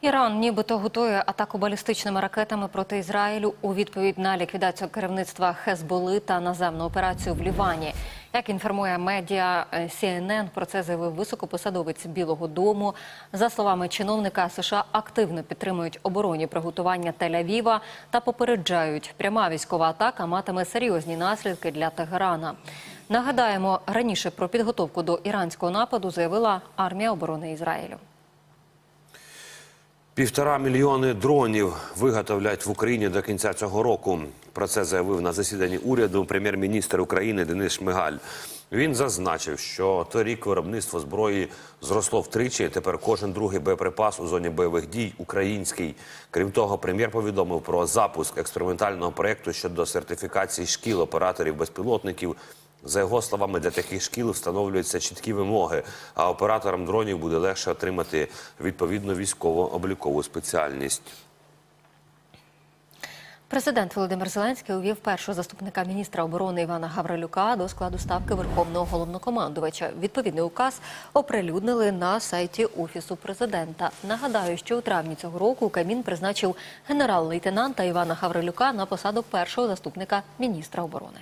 Іран нібито готує атаку балістичними ракетами проти Ізраїлю у відповідь на ліквідацію керівництва Хезболи та наземну операцію в Лівані. Як інформує медіа е, CNN, про це заявив високопосадовець Білого Дому. За словами чиновника, США активно підтримують оборонні приготування Тель-Авіва та попереджають, пряма військова атака матиме серйозні наслідки для Тегерана. Нагадаємо, раніше про підготовку до іранського нападу заявила армія оборони Ізраїлю. Півтора мільйони дронів виготовлять в Україні до кінця цього року. Про це заявив на засіданні уряду прем'єр-міністр України Денис Шмигаль. Він зазначив, що торік виробництво зброї зросло втричі. Тепер кожен другий боєприпас у зоні бойових дій український. Крім того, прем'єр повідомив про запуск експериментального проєкту щодо сертифікації шкіл операторів безпілотників. За його словами, для таких шкіл встановлюються чіткі вимоги, а операторам дронів буде легше отримати відповідну військово-облікову спеціальність. Президент Володимир Зеленський увів першого заступника міністра оборони Івана Гаврилюка до складу ставки Верховного головнокомандувача. Відповідний указ оприлюднили на сайті офісу президента. Нагадаю, що у травні цього року Кабмін призначив генерал-лейтенанта Івана Гаврилюка на посаду першого заступника міністра оборони.